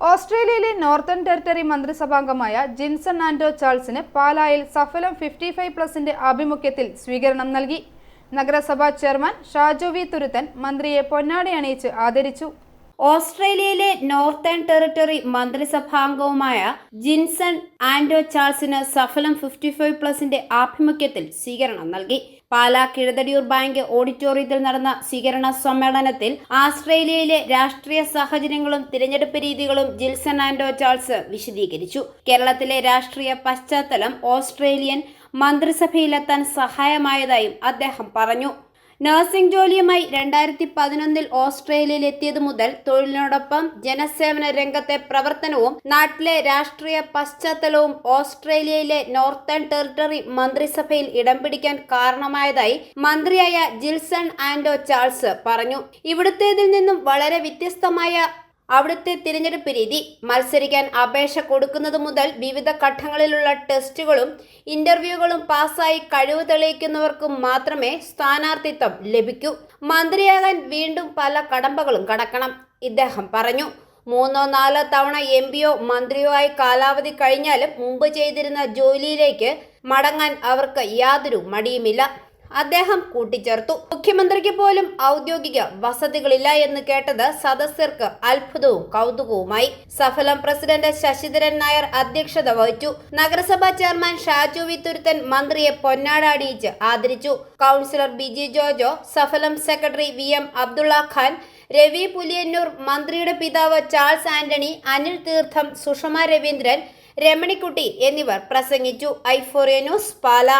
ഓസ്ട്രേലിയയിലെ northern territory മന്ത്രിസഭാംഗമായ ജിൻസൺ ആൻഡോ ചാൾസിന് പാലായിൽ സഫലം ഫിഫ്റ്റി ഫൈവ് പ്ലസിന്റെ ആഭിമുഖ്യത്തിൽ സ്വീകരണം നൽകി. നഗരസഭാ ചെയർമാൻ ഷാജോവി തുരുത്തൻ മന്ത്രിയെ പൊന്നാടി അണിയിച്ച് ആദരിച്ചു. ഓസ്ട്രേലിയയിലെ നോർത്തേൺ ടെറിട്ടറി മന്ത്രിസഭാംഗവുമായ ജിൻസൺ ആൻഡോ ചാൾസിന് സഫലം ഫിഫ്റ്റി ഫൈവ് പ്ലസിന്റെ ആഭിമുഖ്യത്തിൽ സ്വീകരണം നൽകി. പാലാ കിഴതടിയൂർ ബാങ്ക് ഓഡിറ്റോറിയത്തിൽ നടന്ന സ്വീകരണ സമ്മേളനത്തിൽ ആസ്ട്രേലിയയിലെ രാഷ്ട്രീയ സാഹചര്യങ്ങളും തിരഞ്ഞെടുപ്പ് രീതികളും ജിൽസൺ ആൻഡോ ചാൾസ് വിശദീകരിച്ചു. കേരളത്തിലെ രാഷ്ട്രീയ പശ്ചാത്തലം ഓസ്ട്രേലിയൻ മന്ത്രിസഭയിലെത്താൻ സഹായമായതായും അദ്ദേഹം പറഞ്ഞു. നഴ്സിംഗ് ജോലിയുമായി രണ്ടായിരത്തി പതിനൊന്നിൽ ഓസ്ട്രേലിയയിൽ എത്തിയതു മുതൽ തൊഴിലിനോടൊപ്പം ജനസേവന രംഗത്തെ പ്രവർത്തനവും നാട്ടിലെ രാഷ്ട്രീയ പശ്ചാത്തലവും ഓസ്ട്രേലിയയിലെ നോർത്തേൺ ടെറിട്ടറി മന്ത്രിസഭയിൽ ഇടം പിടിക്കാൻ കാരണമായതായി മന്ത്രിയായ ജിൽസൺ ആൻഡോ ചാൾസ് പറഞ്ഞു. ഇവിടുത്തേതിൽ നിന്നും വളരെ വ്യത്യസ്തമായ അവിടുത്തെ തിരഞ്ഞെടുപ്പ് രീതി മത്സരിക്കാൻ അപേക്ഷ കൊടുക്കുന്നത് മുതൽ വിവിധ ഘട്ടങ്ങളിലുള്ള ടെസ്റ്റുകളും ഇന്റർവ്യൂകളും പാസ്സായി കഴിവ് തെളിയിക്കുന്നവർക്കും മാത്രമേ സ്ഥാനാർത്ഥിത്വം ലഭിക്കൂ. മന്ത്രിയാകാൻ വീണ്ടും പല കടമ്പകളും കടക്കണം ഇദ്ദേഹം പറഞ്ഞു. മൂന്നോ നാലോ തവണ എം പിയോ മന്ത്രിയോ ആയി കാലാവധി കഴിഞ്ഞാലും മുമ്പ് ചെയ്തിരുന്ന ജോലിയിലേക്ക് മടങ്ങാൻ അവർക്ക് യാതൊരു മടിയുമില്ല. അദ്ദേഹം കൂട്ടിച്ചേർത്തു. മുഖ്യമന്ത്രിക്ക് പോലും ഔദ്യോഗിക വസതികളില്ല എന്ന് കേട്ടത് സദസ്യർക്ക് അത്ഭുതവും കൗതുകവുമായി. സഫലം പ്രസിഡന്റ് ശശിധരൻ നായർ അധ്യക്ഷത വഹിച്ചു. നഗരസഭാ ചെയർമാൻ ഷാജു വി തുരുത്തൻ മന്ത്രിയെ പൊന്നാടാടിയിച്ച് ആദരിച്ചു. Councillor Biji Jojo Saphalam secretary V M Abdulla Khan Ravi Puliyannoor മന്ത്രിയുടെ പിതാവ് ചാൾസ് ആന്റണി അനിൽ തീർത്ഥം സുഷമ രവീന്ദ്രൻ രമണിക്കുട്ടി എന്നിവർ പ്രസംഗിച്ചു. ഐഫോറിയ ന്യൂസ് പാല.